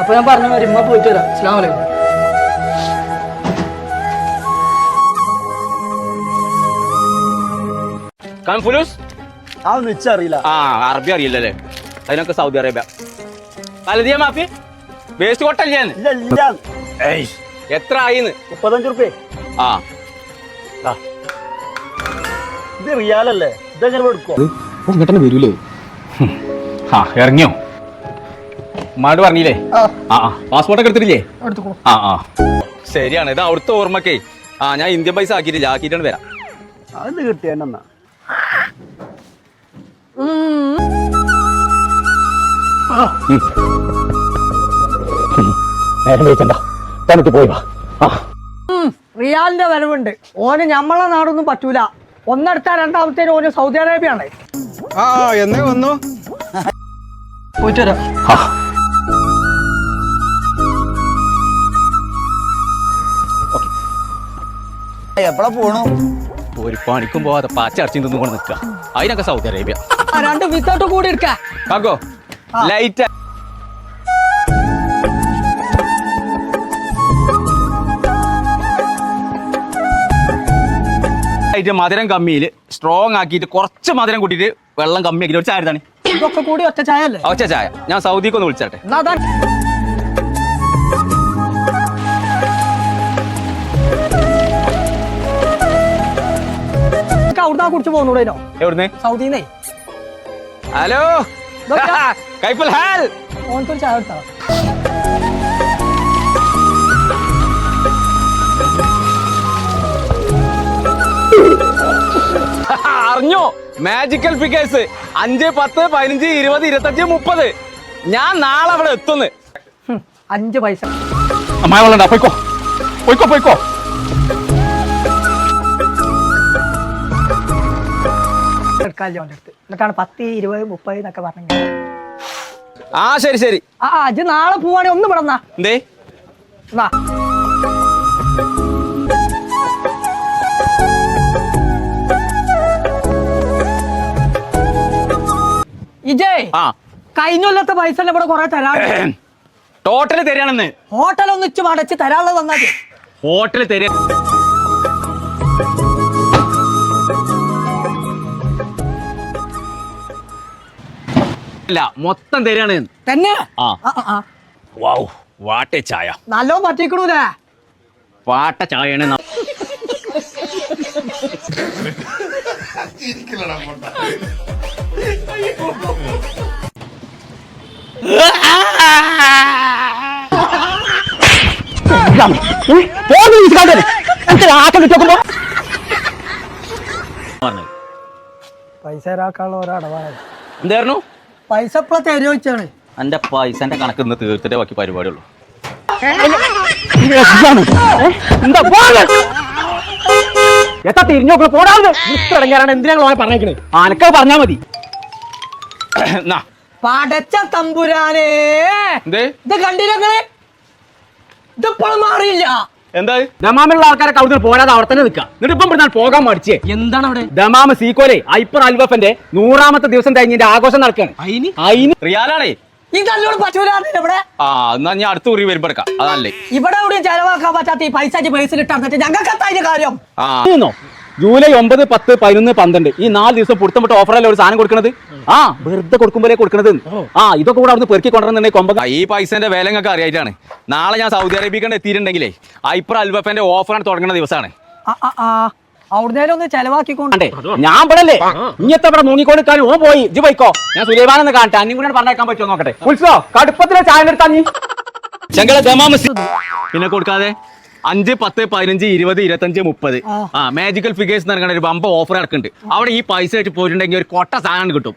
അപ്പൊ ഞാൻ പറഞ്ഞു വരുമ്പോൾ പോയിട്ട് വരാം. അസ്ലാം വലൈക്കും കൺഫുലൂസ് ആ അറബി അറിയില്ലല്ലേ? അതിനൊക്കെ സൗദി അറേബ്യ. മാഫി? വേസ്റ്റ് കൊട്ടല്ലേ എത്ര ആയിന്ന്? മുപ്പത്തഞ്ച് റുപ്യ ആ. ഇത് റിയാലല്ലേ? ഇതെങ്ങനെ എടുക്കോ വരൂലേ? ആ ഇറങ്ങിയോ? ഉമ്മാട് പറഞ്ഞില്ലേ? ആ. ആ പാസ്പോർട്ട് ഒക്കെ എടുത്തിട്ടില്ലേ? ആ ആ. ശരിയാണ്. ഇത് അവിടുത്തെ ഓർമ്മക്കേ. ആ ഞാൻ ഇന്ത്യൻ പൈസ ആക്കിയിട്ടില്ല. ആക്കിയിട്ടാണ് വരാം. അത് കിട്ടിയ എന്നാ നേരം വിളിച്ചണ്ട. തനിക്ക് പോയി വാ. ആ. റിയാലിന്റെ വരവുണ്ട്. ഓന് നമ്മളെ നാടൊന്നും പറ്റൂല. ഒന്നെടുത്ത രണ്ടാമത്തേന് ഓന് സൗദി അറേബ്യ ആണ് ആ എന്നേ വന്നു. പോയിട്ട് വരാം എപ്പോഴാ പോണു? ഒരു പണിക്കും പോവാതെ പാച്ച അടച്ചു നിന്നുകൊണ്ട് നിൽക്കുക അതിനൊക്കെ സൗദി അറേബ്യ. രണ്ട് വിത്തോട്ട് കൂടി എടുക്കോ. ലൈറ്റ് ആയിട്ട് മധുരം കമ്മിയിൽ സ്ട്രോങ് ആക്കിയിട്ട് കുറച്ച് മധുരം കൂട്ടിയിട്ട് വെള്ളം കമ്മി ഒരു ചായ എടുത്താണ് ഇതൊക്കെ കൂടി ഒറ്റ ചായ അല്ലേ ഒച്ച ചായ. ഞാൻ സൗദിക്ക് ഒന്ന് വിളിച്ചട്ടെ അവിടുന്ന് കുടിച്ച് പോകുന്നൂടേനോ എവിടുന്ന്? സൗദിന്നേ. ഹലോ? കൈഫുൽ ഹാൽ. ഓനക്കൊരു ചായ എടുത്താ അറിഞ്ഞോ? മാജിക്കൽ ഫിഗേഴ്സ് അഞ്ച് പത്ത് പതിനഞ്ച് ഇരുപത് ഇരുപത്തഞ്ച് മുപ്പത്. ഞാൻ നാളെ അവിടെ എത്തുന്നു. അഞ്ച് പൈസ. അമ്മായി വെള്ളണ്ട പോയിക്കോ. പോയിക്കോ പോയിക്കോ. എടുക്കാല്ലോ അവന്റെ അടുത്ത് എന്നിട്ടാണ് പത്ത് ഇരുപത് മുപ്പത് എന്നൊക്കെ പറഞ്ഞത് ആ ശരി ശരി. ആ അജ് നാളെ പോവാണെങ്കിൽ ഒന്ന് ഇവിടെ നിന്നാ. എന്തേ? എന്നാ. ആ. കഴിഞ്ഞ കൊല്ലത്തെ പൈസ ഇവിടെ കുറെ തരാണ്ട് ടോട്ടൽ തരാണെന്ന്. ഹോട്ടൽ ഒന്നിച്ച് മടച്ച് തരാനുള്ളത് തന്നാ ഹോട്ടൽ തരാ ഇല്ല മൊത്തം തരാണ് തന്നെ ആ. ആ, ആ, ആ. വൗ വാട്ടെ ചായ നല്ലോ പറ്റിക്കണൂലേ വാട്ട ചായയാണ്. പൈസ ഓരോ അടവാണ് എന്തായിരുന്നു പൈസ ഇപ്പളെ തരുമോ വെച്ചാണ് എന്റെ പൈസന്റെ കണക്ക് ഇന്ന് തീർത്തിട്ടേ ബാക്കി പരിപാടിയുള്ളൂ. എത്താ തിരിഞ്ഞു നോക്കണം പോടാതെ ഇറങ്ങിയാലാണ് എന്തിനാണ് പറഞ്ഞേക്കണേ? ആനക്ക പറഞ്ഞാ മതി. പടച്ച തമ്പുരാനേ. ഇത് കണ്ടില്ലേ ഇതിപ്പോഴും മാറിയില്ല. എന്താ ദമാമിലുള്ള ആൾക്കാരൊക്കെ അവിടുന്ന് പോരാതെ അവിടെ തന്നെ നിൽക്കുക. എന്നിട്ട് ഇപ്പം ഇവിടുന്ന് പോകാൻ മടിച്ചേ. എന്താണ് അവിടെ ദമാമ് സീക്കോലെ ഐപ്പർ അൽവഫന്റെ നൂറാമത്തെ ദിവസം കഴിഞ്ഞതിന്റെ ആഘോഷം നടക്കാണ് അയിന്? അയിന് റിയാലാണേ. അടുത്ത കുറി വരുമ്പോ അതല്ലേ ഇവിടെ എവിടെയും ചെലവാക്കാൻ പറ്റാത്ത ഈ പൈസ പൈസ ഇട്ടാന്നിട്ട് ഞങ്ങൾക്ക് കാര്യം? ജൂലൈ ഒമ്പത് പത്ത് പതിനൊന്ന് പന്ത്രണ്ട്. ഈ നാല് ദിവസം പുറത്തും വിട്ട് ഓഫറല്ലേ ഒരു സാധനം കൊടുക്കുന്നത് ആ വെറുതെ കൊടുക്കുമ്പോഴേ കൊടുക്കുന്നത് ആ ഇതൊക്കെ കൂടെ അവിടുന്ന് പെറുക്കി കൊണ്ടുവന്നിട്ടുണ്ടെങ്കിൽ കൊമ്പ ഈ പൈസന്റെ വില ഞങ്ങൾക്ക് അറിയായിട്ടാണ്. നാളെ ഞാൻ സൗദി അറേബ്യക്ക് എത്തിയിട്ടുണ്ടെങ്കിലേ ഐപ്ര അൽബഫന്റെ ഓഫറാണ് തുടങ്ങുന്ന ദിവസമാണ്. ആ, ആ, ആ. അവിടുന്നേലും ഒന്ന് ചെലവാക്കിക്കൊണ്ട്. ഞാൻ ഇവിടെ ഇങ്ങനത്തെ ഇവിടെ മുങ്ങിക്കൊടുക്കാൻ ഓ പോയി. ഇജ് പോയിക്കോ. ഞാൻ സുലൈമാനെന്ന് കാണട്ടെ. അന്നും കൂടെ പറഞ്ഞേക്കാൻ പറ്റുമോ നോക്കട്ടെ. ഉത്സവോ കടുപ്പത്തിലെ ചായ എടുത്താ നീ. ദമാമസ് പിന്നെ കൊടുക്കാതെ? അഞ്ച് പത്ത് പതിനഞ്ച് ഇരുപത് ഇരുപത്തഞ്ച് മുപ്പത്. ആ. മാജിക്കൽ ഫിഗേഴ്സ് എന്ന് പറയുന്ന ഒരു ബമ്പ ഓഫർ ഇറക്കുന്നുണ്ട് അവിടെ ഈ പൈസ വെച്ച് പോയിട്ടുണ്ടെങ്കിൽ ഒരു കൊട്ട സാധനം കിട്ടും.